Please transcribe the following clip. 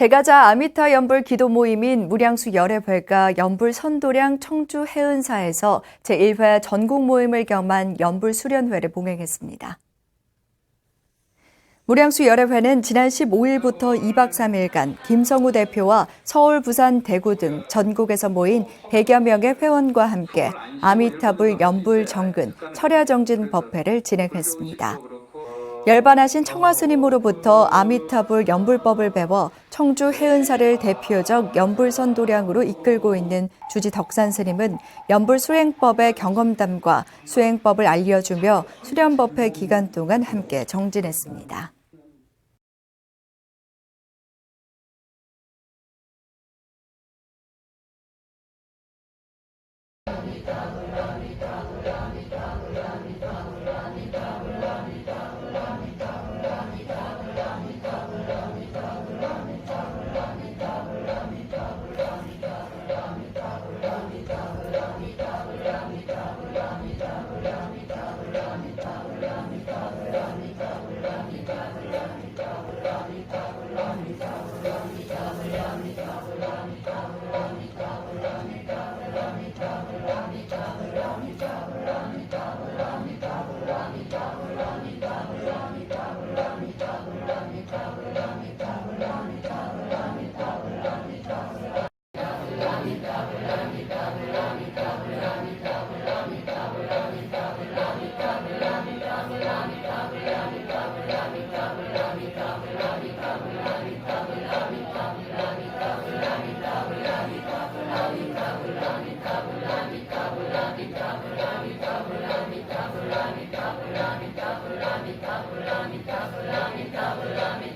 제가자 아미타 연불 기도 모임인 무량수 열애회가 연불 선도량 청주 해은사에서 제1회 전국 모임을 겸한 연불 수련회를 봉행했습니다. 무량수 열애회는 지난 15일부터 2박 3일간 김성우 대표와 서울, 부산, 대구 등 전국에서 모인 100여 명의 회원과 함께 아미타불 연불 정근 철야정진 법회를 진행했습니다. 열반하신 청화 스님으로부터 아미타불 연불법을 배워 청주 해은사를 대표적 연불선 도량으로 이끌고 있는 주지 덕산 스님은 연불 수행법의 경험담과 수행법을 알려주며 수련법회 기간 동안 함께 정진했습니다. Amitabha, Amitabha.